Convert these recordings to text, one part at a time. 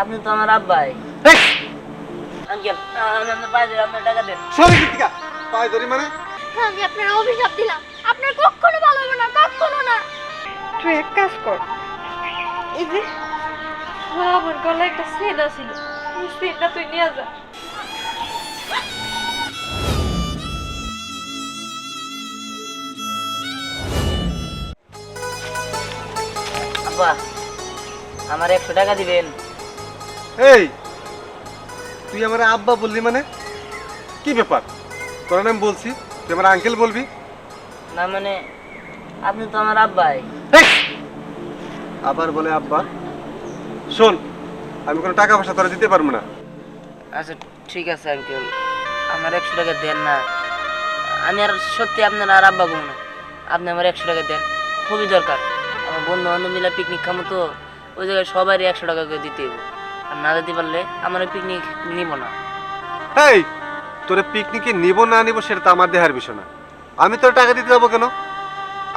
আপনি তো আমার আব্বাই। আঙ্কেল আপনার পায়ে ধরে আপনার টাকা দেন সরে কৃতিকা পায়ে ধরি মানে? আমি আপনার অভিশাপ দিলাম। আপনার কখনো ভালো হবে না কখনো না। তুই এক কাজ কর। এই যে আমার গলায় একটা তুই নিয়ে যা। আব্বা আমার একশো টাকা দিবেন? এই তুই আমার আব্বা বললি মানে? কি ব্যাপার? তোর নাম বলছি তুই আমার আঙ্কেল বলবি? না মানে আপনি তো আমার আব্বাই। আবার বলে আব্বা? শোন আমি কোনো টাকা পয়সা তোরা দিতে পারব না। আচ্ছা ঠিক আছে আঙ্কেল আমার একশো টাকা দেন না। আমি আর সত্যি আপনার আর আব্বা ঘুম না। আপনি আমার একশো টাকা দেন। খুবই দরকার। আমার বন্ধু বান্ধব মিলে পিকনিক খামো তো ওই জায়গায় সবারই একশো টাকা করে দিতে হবে আর না দিতে পারলে আমার পিকনিক নিব না। এই তোরে পিকনিকে নিব না নিব সেটা তো আমার দেহার বিষয় না। আমি তোর টাকা দিতে যাব কেন?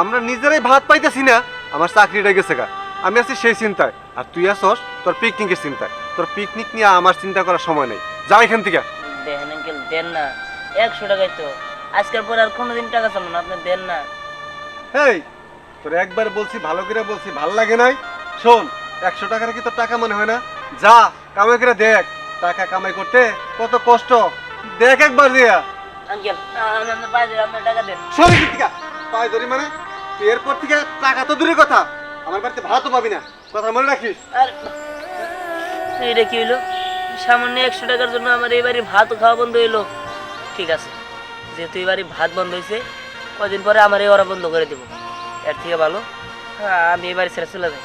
আমরা নিজেরাই ভাত পাইতেছি না আমার চাকরিটা গেছে গা। আমি আছি সেই চিন্তায় আর তুই আসস তোর পিকনিকের চিন্তায়। তোর পিকনিক নিয়ে আমার চিন্তা করার সময় নেই। যা এখান থেকে। দেন আঙ্কেল দেন না। একশো টাকাই তো। আজকের পর আর কোনোদিন টাকা চাবো না আপনি দেন না। এই তোর একবার বলছি ভালো করে বলছি ভালো লাগে নাই? শোন একশো টাকার কি তোর টাকা মনে হয় না? যা কামাই করে দেখ। টাকা কামাই করতে কত কষ্ট। দেখ একবার দিয়া। সরে কৃতিকা। পায়ে ধরি মানে? এরপর থেকে টাকা তো দূরের কথা। আমার বাড়িতে ভাতও পাবি না। কথা মনে রাখিস। কি হইল? সামান্য একশো টাকার জন্য আমার এই বাড়ি ভাত খাওয়া বন্ধ হইল। ঠিক আছে। যেহেতু এই বাড়ি ভাত বন্ধ হয়েছে কদিন পরে আমার এই ওরা বন্ধ করে দেবো। এর থেকে ভালো আমি এই বাড়ি ছেড়ে চলে যাই।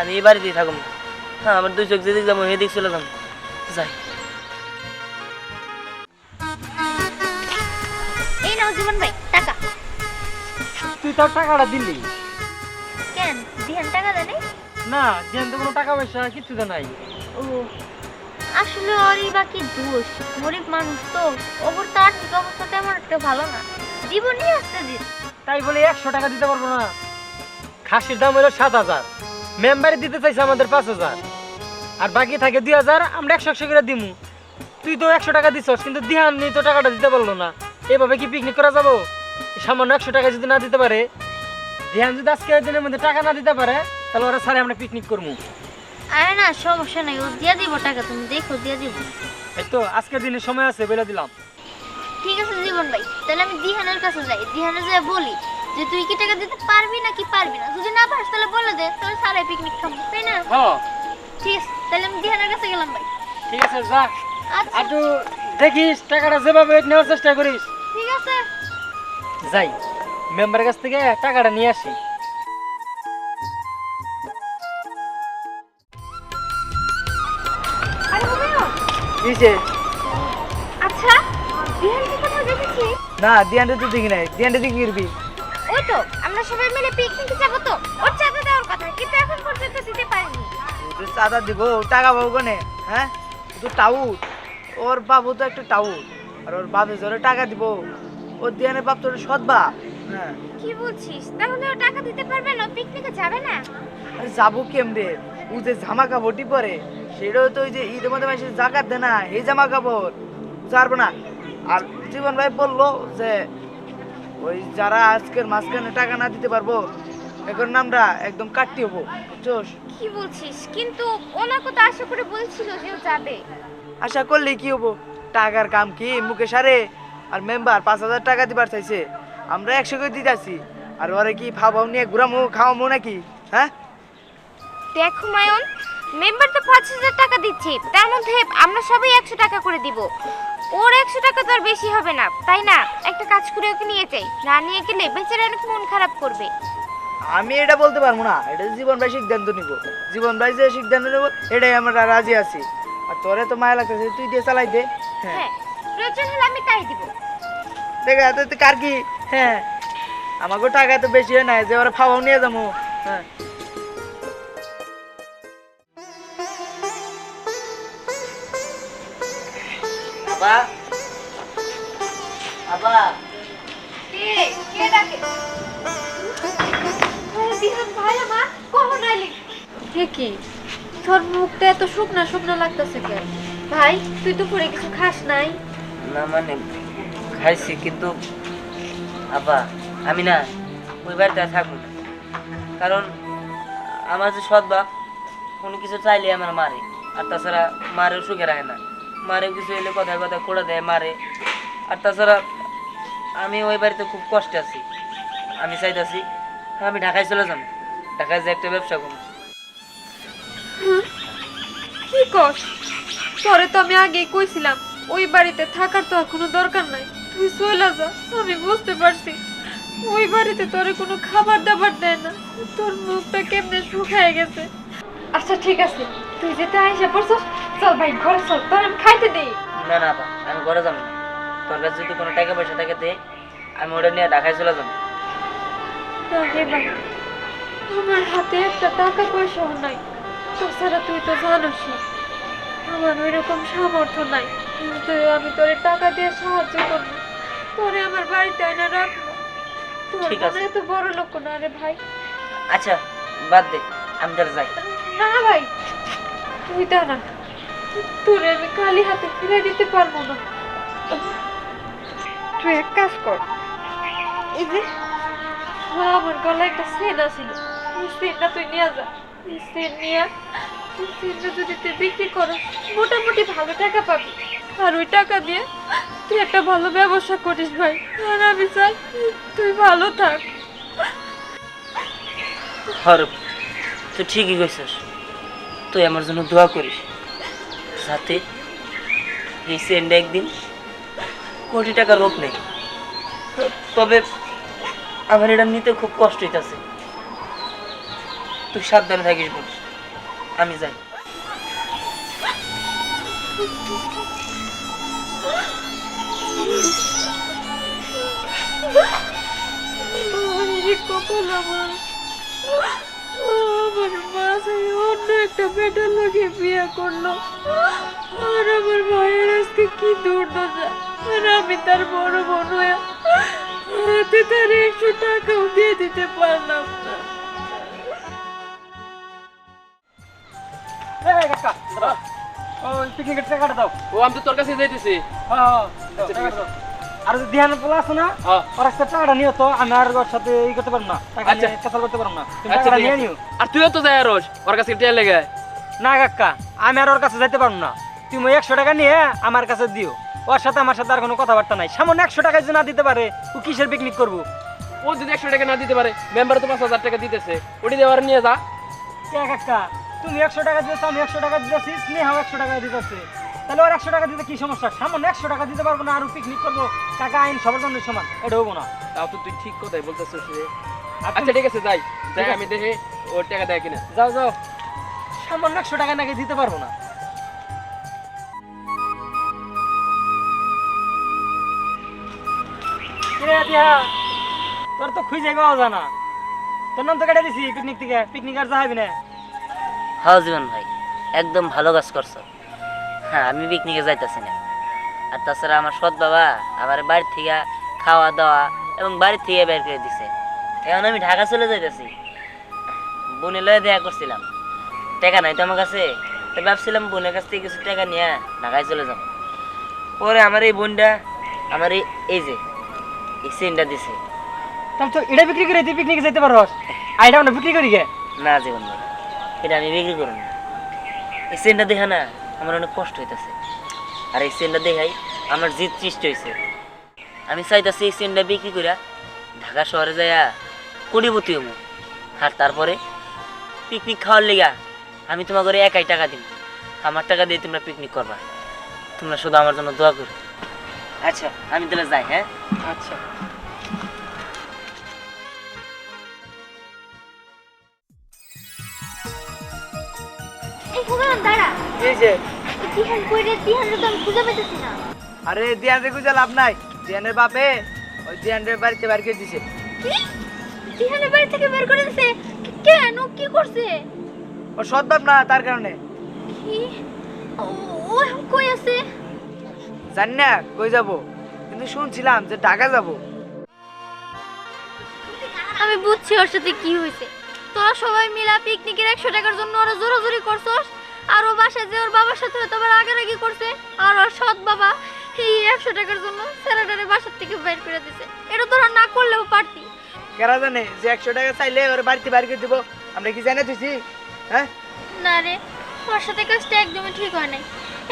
আমি এই বাড়িতেই থাকুন না হ্যাঁ আমার দুই চোখ যেদিক যাব সেদিক চলে যাব। যাই। এই নাও জীবন ভাই টাকা। তুই তোর টাকাটা দিলি। কেন? ধ্যান টাকা দেনে না যেন তো কোনো টাকা পয়সা কিছু তো নাই। ও আসলে ওরই বা কি দোষ? গরিব মানুষ তো ওপর তো আর্থিক অবস্থা তেমন একটা ভালো না। আসতে দিন। তাই বলে একশো টাকা দিতে পারব না। খাসির দাম হলো সাত হাজার। মেম্বারে দিতে চাইছে আমাদের পাঁচ হাজার। আর বাকি থাকে দুই হাজার আমরা একশো একশো করে দিমু। তুই তো একশো টাকা দিছস কিন্তু দিহান নেই তো টাকাটা দিতে পারল না। এভাবে কি পিকনিক করা যাব? সামান্য একশো টাকা যদি না দিতে পারে দিহান যদি আজকে দিনের মধ্যে টাকা না দিতে পারে তাহলে ওরা সারে আমরা পিকনিক করব আরে না সমস্যা নাই ও দিয়ে দিব টাকা তুমি দেখো দিয়ে দিব। এই তো আজকের দিনের সময় আছে বলে দিলাম। ঠিক আছে জীবন ভাই তাহলে আমি দিহানের কাছে যাই দিহানে যাই বলি। যে তুই কি টাকা দিতে পারবি না কি পারবি না? যদি না পারিস তাহলে বলে দে তাহলে সারাই পিকনিক খাব তাই না? হ্যাঁ। ঠিক আছে তাহলে আমি দিহানের কাছে গেলাম ভাই। ঠিক আছে যা। আচ্ছা। আর তুই দেখিস টাকাটা যেভাবে নেওয়ার চেষ্টা করিস। ঠিক আছে। যাই মেম্বারের কাছ থেকে টাকাটা নিয়ে আসি। কিসে আচ্ছা দিহানকে কোথাও দেখেছি না তো দেখি নাই। দিয়ানটা দেখি করবি? ওই তো আমরা সবাই মিলে পিকনিকে যাব তো। ওর চাঁদা দেওয়ার কথা কিন্তু এখন পর্যন্ত দিতে পারিনি। তুই চাঁদা দিব টাকা পাবো কোনে? হ্যাঁ? তুই টাউট ওর বাবু তো একটা টাউট আর ওর বাবু জোরে টাকা দিব। ওর দিয়ানের বাপ তোর সৎ বাপ। হ্যাঁ। কি বলছিস? তাহলে ও টাকা দিতে পারবে না পিকনিকে যাবে না? আরে যাব কেমনে? ও যে জামা কাপড়টি পরে সেটাও তো ওই যে ঈদের মধ্যে মাসে জাকাত দে না এই জামা কাপড় ছাড়বো না। আর জীবন ভাই বলল যে ওই যারা আজকের মাঝখানে টাকা না দিতে পারব এখন নামটা একদম কাটতে হব বুঝছোস? কি বলছিস? কিন্তু ওনাকে তো আশা করে বলছিল যে ও যাবে। আশা করলে কি হব? টাকার কাম কি? মুখে সারে আর মেম্বার পাঁচ হাজার টাকা দিবার চাইছে। আমরা একশো করে দিতে আসি আর ওরে কি খাওয়াও নিয়ে ঘুরামো খাওয়ামো নাকি? হ্যাঁ? দেখ হুমায়ুন মেম্বার তো পাঁচ হাজার টাকা দিচ্ছে। তার মধ্যে আমরা সবাই একশো টাকা করে দিব। ওর একশো টাকা তো আর বেশি হবে না তাই না? একটা কাজ করে ওকে নিয়ে যাই। না নিয়ে গেলে বেচারা অনেক মন খারাপ করবে। আমি এটা বলতে পারব না এটা জীবন ভাই সিদ্ধান্ত নিব। জীবন ভাই যে সিদ্ধান্ত নেব এটাই আমরা রাজি আছি। আর তোরে তো মায়া লাগতেছে তুই দিয়ে চালাই দে। হ্যাঁ প্রয়োজন হলে আমি তাই দিব। দেখ এত কার কি? হ্যাঁ আমাকে টাকা তো বেশি হয় না যে ওরা খাওয়াও নিয়ে যাব। হ্যাঁ। বাবা। বাবা। কে? কে ডাকে? দিহান ভাই আমার কখন আইলি? কে কি? তোর মুখটা এত শুকনা শুকনা লাগতেছে কেন? ভাই তুই তো পরে কিছু খাস নাই। না মানে খাইছি কিন্তু আমি না ওই বাড়িতে থাকব না। কারণ আমার যে সৎ বাপ কোনো কিছু চাইলে আমার মারে। আর তাছাড়া মারেও সুখে রাখে না। মারেও কিছু এলে কথায় কথায় কোড়া দেয় মারে। আর তাছাড়া আমি ওই বাড়িতে খুব কষ্টে আছি। আমি চাইতেছি আমি ঢাকায় চলে যাব ঢাকায় যে একটা ব্যবসা করব। কি কর পরে তো আমি আগেই কইছিলাম ওই বাড়িতে থাকার তো আর কোনো দরকার নাই। তুই চলে যা আমি বুঝতে পারছি। ওই বাড়িতে তোরে কোনো খাবার দাবার দেয় না। তোর মুখটা কেমনে শুকায় গেছে। আচ্ছা ঠিক আছে। তুই যেতে আইসা পড়ছস? চল ভাই ঘরে চল তোর আমি খাইতে দেই। না না আমি ঘরে যাব না। তোর কাছে যদি কোনো টাকা পয়সা থাকে দে আমি ওটা নিয়ে ঢাকায় চলে যাব। ভাই আমার হাতে একটা টাকা পয়সাও নাই। তাছাড়া তুই তো আমার ওই রকম সামর্থ্য নাই। কিন্তু আমি তোরে টাকা দিয়ে সাহায্য করব তোরে আমার বাড়িতে আনা রাখব। তোর ঠিক আছে। এত বড় লোক না রে ভাই। আচ্ছা বাদ দে আমি তাহলে যাই। না ভাই তুই দাঁড়া। তোরে আমি খালি হাতে ফিরে দিতে পারব না। তুই এক কাজ কর। এই যে হ্যাঁ, আমার গলায় একটা সেন আছিল এই সেনটা তুই নিয়ে যা। এই সেন নিয়ে সেনটা যদি তুই বিক্রি করো মোটামুটি ভালো টাকা পাবি। আর ওই টাকা দিয়ে তুই একটা ভালো ব্যবসা করিস ভাই। আর আমি চাই তুই ভালো থাক। হরব তুই ঠিকই কইছিস। তুই আমার জন্য দোয়া করিস। এই সেন্ডে একদিন কোটি টাকা রোগ নেই। তবে আমার এটা নিতে খুব কষ্ট হইতাছে। তুই সাবধানে থাকিস বোন আমি যাই। কপাল আমার মা সেই অন্য একটা বেটার লোকে বিয়ে করল। আর আমার ভাইয়ের আজকে কি দুর্দশা। আর আমি তার বড় বোন হয়ে হাতে তার একশো টাকাও দিয়ে দিতে পারলাম না। ওই পিকনিকের টাকাটা দাও। ও আমি তো তোর কাছে যাইতেছি। হ্যাঁ হ্যাঁ, টাকাটা দাও। আর যদি ধ্যান পোলা আছে না হ্যাঁ। ওর একটা টাকাটা নিও তো আমি আর ওর সাথে ই করতে পারব না। টাকা আচ্ছা। নিয়ে পারব না। তুমি আচ্ছা টাকাটা নিয়ে নিও। আর তুইও তো যাই রোজ ওর কাছে টিয়া লেগে না কাকা আমি আর ওর কাছে যাইতে পারব না। তুমি একশো টাকা নিয়ে আমার কাছে দিও। ওর সাথে আমার সাথে আর কোনো কথাবার্তা নাই। সামান্য একশো টাকা যদি না দিতে পারে ও কিসের পিকনিক করব? ও যদি একশো টাকা না দিতে পারে মেম্বার তো পাঁচ হাজার টাকা দিতেছে। ওটি দেওয়ার নিয়ে যা। কে কাকা তুমি একশো টাকা দিয়েছ আমি একশো টাকা দিতেছি স্নেহাও একশো টাকা দিতেছে। তাহলে ওর একশো টাকা দিতে কি সমস্যা? সামান্য একশো টাকা দিতে পারব না আর পিকনিক করব। টাকা আইন সবার জন্য সমান এটা হব না। তাও তো তুই ঠিক কথাই বলতেছিস রে। আচ্ছা ঠিক আছে যাই। যাই আমি দেখে ওর টাকা দেয় কিনা। যাও যাও। সামান্য একশো টাকা নাকি দিতে পারব না। তোর তো খুঁজে পাওয়া জানা তোর নাম তো কেটে দিছি পিকনিক থেকে। পিকনিক আর যাবি না। হ্যাঁ জীবন ভাই একদম ভালো কাজ করছ। হ্যাঁ আমি পিকনিকে যাইতেছি না। আর তাছাড়া আমার সৎ বাবা আমার বাড়ি থেকে খাওয়া দাওয়া এবং বাড়ি থেকে বের করে দিছে। এখন আমি ঢাকা চলে যাইতেছি। বোনের লয়ে দেখা করছিলাম। টাকা নাই তো আমার কাছে। তো ভাবছিলাম বোনের কাছ থেকে কিছু টাকা নিয়ে ঢাকায় চলে যাব। পরে আমার এই বোনটা আমার এই এই যে এই সেন্টটা দিছে। তাহলে তো এটা বিক্রি করে তুই পিকনিকে যেতে পারস। আইটা আমরা বিক্রি করি গে? না জীবন এটা আমি বিক্রি করব না এই সেন্টটা দেখা না আমার অনেক কষ্ট হইতেছে। আর এই সেন্টটা দেখাই আমার জিত সৃষ্টি হয়েছে আমি চাইতাছি এই সেন্টটা বিক্রি করে ঢাকা শহরে যাইয়া কোটিপতি হমু আর তারপরে পিকনিক খাওয়ার লেগা আমি তোমার করে একাই টাকা দিব আমার টাকা দিয়ে তোমরা পিকনিক করবা। তোমরা শুধু আমার জন্য দোয়া করো। আচ্ছা আমি তাহলে যাই হ্যাঁ? আচ্ছা। দাঁড়া। কই রে তো আমি খুঁজে পেতেছি না। আরে দিয়ানের খুঁজে লাভ নাই। বাপে ওই বাড়িতে বার করে দিছে। কি? বাড়ি থেকে বের করে দিছে? কেন? কি করছে? ও না তার কারণে। কি? ও ও কই আছে? জানি না কই যাব। কিন্তু শুনছিলাম যে ঢাকা যাব। আমি বুঝছি ওর সাথে কি হয়েছে। তোরা সবাই মিলা পিকনিকের একশো টাকার জন্য ওরা জোরাজোরি করছস? আর ও বাসায় যে ওর বাবার সাথে হয়তো আবার আগারাগি করছে আর ওর সৎ বাবা এই একশো টাকার জন্য ছেলেটারে বাসার থেকে বের করে দিছে। এটা তোরা না করলেও পারতি। কেরা জানে যে একশো টাকা চাইলে ওর বাড়িতে বাড়ি করে দেবো? আমরা কি জানে তুই হ্যাঁ? না রে ওর সাথে কাজটা একদমই ঠিক হয় নাই।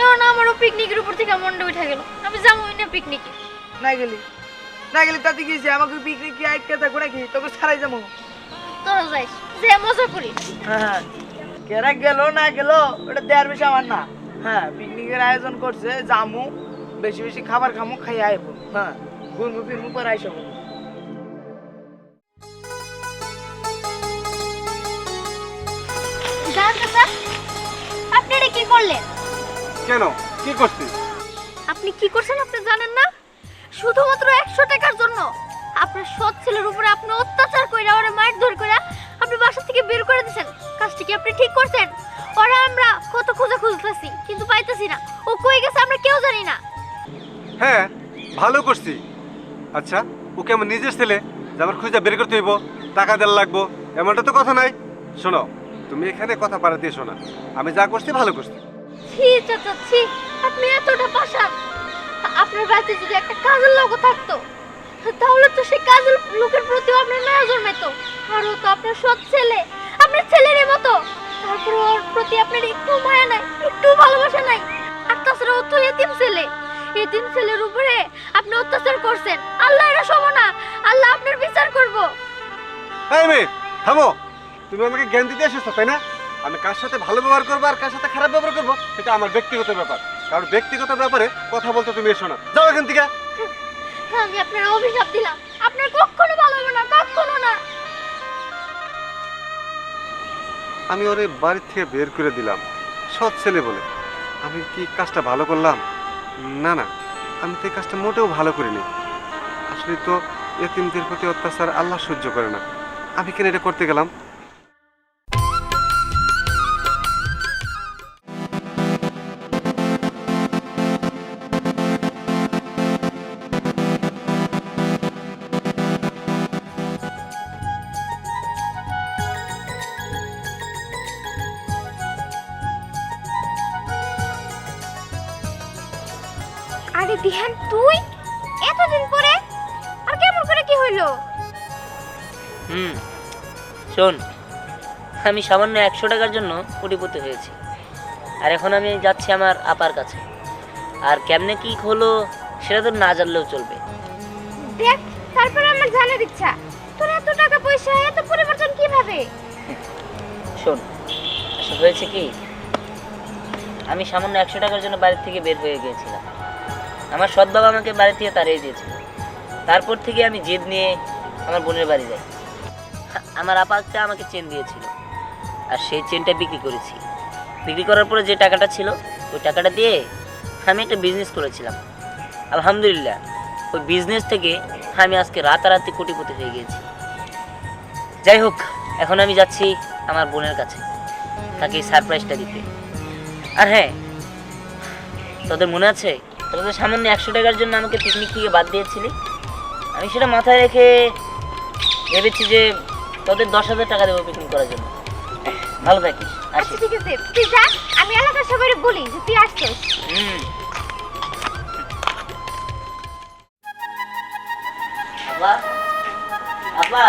এখন আমারও পিকনিকের উপর থেকে মনটা উঠে গেল। আমি যাবোই না পিকনিকে। না গেলি? না গেলি তাতে কি হয়েছে? আমাকে পিকনিক কি আইতে থাকব নাকি? তোকে ছাড়াই যাব। তোরা যাইস যে মজা করিস। হ্যাঁ। কেরা গেল না গেল ওটা দেওয়ার বেশি আমার না। হ্যাঁ পিকনিকের আয়োজন করছে জামু বেশি বেশি খাবার খামু খাই আইবো। হ্যাঁ ঘুরমু ফিরমু পরে আইসবো আপনি এটা কি করলেন? কেন? কি করছিস? আপনি কি করছেন আপনি জানেন না? শুধুমাত্র একশো টাকার জন্য। আপনার সৎ ছেলের উপরে আপনি অত্যাচার করে ওরা মায়ের ধর করে আপনি বাসা থেকে বের করে দিয়েছেন। কাজটা কি আপনি ঠিক করছেন? ওরা আমরা কত খোঁজা খুঁজতেছি কিন্তু পাইতেছি না। ও কই গেছে আমরা কেউ জানি না। হ্যাঁ ভালো করছি। আচ্ছা ওকে আমার নিজের ছেলে যে আমার খুঁজে বের করতে হইব। টাকা দেওয়ার লাগবো এমনটা তো কথা নাই। শোনো তুমি এখানে কথা পাড়াতে এসো না। আমি যা করছি ভালো করছি। ছি চাচা ছি আপনি এতটা পাশান। আপনার বাড়িতে যদি একটা কাজের লোক থাকতো তাহলে তো সেই কাজের লোকের প্রতি আপনার মায়া জন্মাইতো আর ও তো আপনার সৎ ছেলে, আপনার ছেলের মতো। তারপর ওর প্রতি আপনার একটু মায়া নাই, একটু ভালোবাসা নাই। আর তাছাড়া ও তো এতিম ছেলে। এতিম ছেলের উপরে আপনি অত্যাচার করছেন। আল্লাহ এটা সম না, আল্লাহ আপনার বিচার করব। এই মেয়ে, থামো। তুমি আমাকে জ্ঞান দিতে এসেছ, তাই না? আমি কার সাথে ভালো ব্যবহার করব আর কার সাথে খারাপ ব্যবহার করব, সেটা আমার ব্যক্তিগত ব্যাপার। কারণ ব্যক্তিগত ব্যাপারে কথা বলতে তুমি এসো না। যাও এখান থেকে। আমি আপনার অভিশাপ দিলাম। আপনার কখনো ভালো হবে না, কখনো না। আমি ওরে বাড়ি থেকে বের করে দিলাম, সৎ ছেলে বলে। আমি কি কাজটা ভালো করলাম? না না, আমি তো এই কাজটা মোটেও ভালো করিনি। আসলে তো এতিমদের প্রতি অত্যাচার আল্লাহ সহ্য করে না। আমি কেন এটা করতে গেলাম? হুম। শোন আমি সামান্য একশো টাকার জন্য কোটিপতি হয়েছি। আর এখন আমি যাচ্ছি আমার আপার কাছে। আর কেমনে কি হলো সেটা তো না জানলেও চলবে। দেখ তারপরে আমার জানার ইচ্ছা। তোর এত টাকা পয়সা এত পরিবর্তন কীভাবে? শোন আসলে হয়েছে কি? আমি সামান্য একশো টাকার জন্য বাড়ি থেকে বের হয়ে গিয়েছিলাম। আমার সৎ বাবা আমাকে বাড়ি থেকে তাড়িয়ে দিয়েছিল। তারপর থেকে আমি জেদ নিয়ে আমার বোনের বাড়ি যাই। আমার আপাটা আমাকে চেন দিয়েছিল। আর সেই চেনটা বিক্রি করেছি। বিক্রি করার পরে যে টাকাটা ছিল, ওই টাকাটা দিয়ে আমি একটা বিজনেস করেছিলাম। আলহামদুলিল্লাহ, ওই বিজনেস থেকে আমি আজকে রাতারাতি কোটিপতি হয়ে গিয়েছি। যাই হোক, এখন আমি যাচ্ছি আমার বোনের কাছে, তাকে সারপ্রাইজটা দিতে। আর হ্যাঁ তোদের মনে আছে তোদের সামান্য একশো টাকার জন্য আমাকে পিকনিক থেকে বাদ দিয়েছিলি? আমি সেটা মাথায় রেখে ভেবেছি যে তোদের দশ হাজার টাকা দেবো পিকনিক করার জন্য। ভালো থাকিস আচ্ছা ঠিক আছে। তুই যা আমি এলাকার সবাই বলি যে তুই আসছিস। হুম। আপা আপা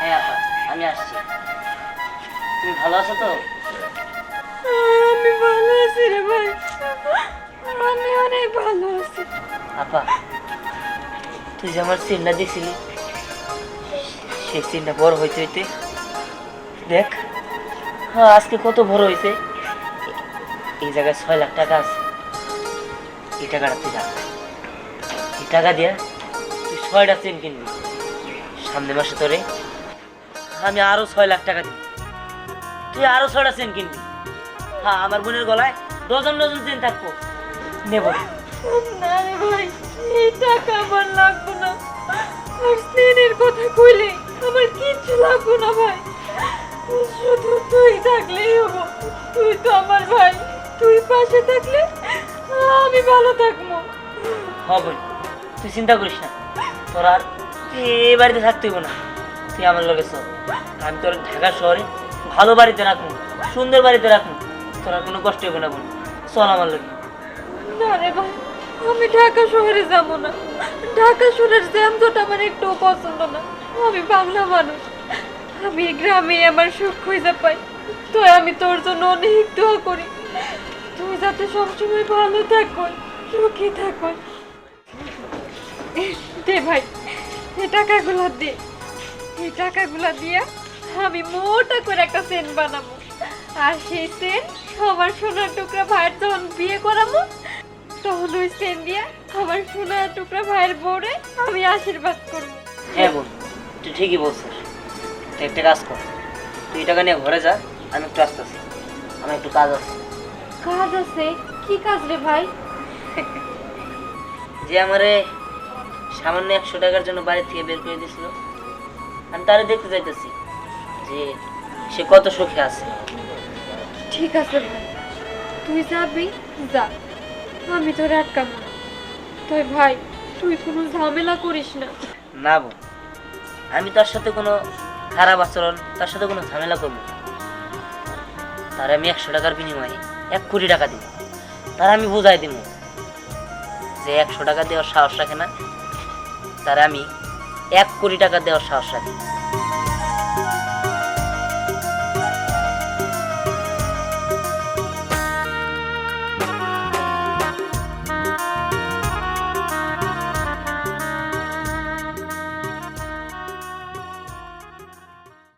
হ্যাঁ আমি আসছি। তুমি ভালো আছো তো? আছি রে ভাই। আমি অনেক ভালো আছি। আপা, তুই যে আমার সিনটা দিছিলি সেই সিনটা বড় হইতে হইতে, দেখ হ্যাঁ আজকে কত বড় হয়েছে এই জায়গায় ছয় লাখ টাকা আছে। এই টাকাটা তুই রাখ। এই টাকা দিয়া তুই ছয়টা চেন কিনবি। সামনের মাসে তোরে আমি আরও ছয় লাখ টাকা দিব। তুই আরও ছয়টা চেন কিনবি। হ্যাঁ আমার বোনের গলায় ডজন ডজন চেন থাকব নেব। না রে ভাই এই টাকা আমার লাগবে না। আর স্নেহের কথা কইলে আমার কিচ্ছু লাগবে না ভাই। শুধু তুই থাকলেই হব তুই তো আমার ভাই। তুই পাশে থাকলে আমি ভালো থাকব। হবে তুই চিন্তা করিস না। তোর আর এই বাড়িতে থাকতে হইব না। তুই আমার লগে চল। আমি তোর ঢাকা শহরে ভালো বাড়িতে রাখব সুন্দর বাড়িতে রাখব। তোর আর কোনো কষ্ট হবে না বোন। চল আমার লগে না রে ভাই, আমি ঢাকা শহরে যাব না। ঢাকা শহরের জ্যামজট আমার একটু পছন্দ না। আমি বাংলা মানুষ। আমি গ্রামে আমার সুখ খুঁজে পাই। তো আমি তোর জন্য অনেক দোয়া করি। তুই যাতে সবসময় ভালো থাকো সুখী থাকো দে ভাই এই টাকাগুলো দে। এই টাকাগুলো দিয়ে আমি মোটা করে একটা সেন বানাবো। আর সেই সেন আমার সোনার টুকরা ভাইয়ের যখন বিয়ে করাবো তখন ওই সেন দিয়ে আমার সোনার টুকরা ভাইয়ের বউরে আমি আশীর্বাদ করব। হ্যাঁ বোন তুই ঠিকই বলছিস। তুই একটা কাজ কর তুই টাকা নিয়ে ঘরে যা আমি একটু আসতেছি। আমার একটু কাজ আছে। কাজ আছে? কি কাজ রে ভাই? যে আমারে সামান্য একশো টাকার জন্য বাড়ি থেকে বের করে দিয়েছিল আমি তারে দেখতে যাইতেছি যে সে কত সুখে আছে। ঠিক আছে। ভাই তুই যাবি? যা। আমি তোর আটকাবো তুই ভাই, তুই কোনো ঝামেলা করিস না। না বোন, আমি তার সাথে কোনো খারাপ আচরণ, তার সাথে কোনো ঝামেলা করব না। তার আমি একশো টাকার বিনিময়ে এক কোটি টাকা দিব। তার আমি বুঝাই দিব যে একশো টাকা দেওয়ার সাহস রাখে না। তার আমি এক কোটি টাকা দেওয়ার সাহস রাখি।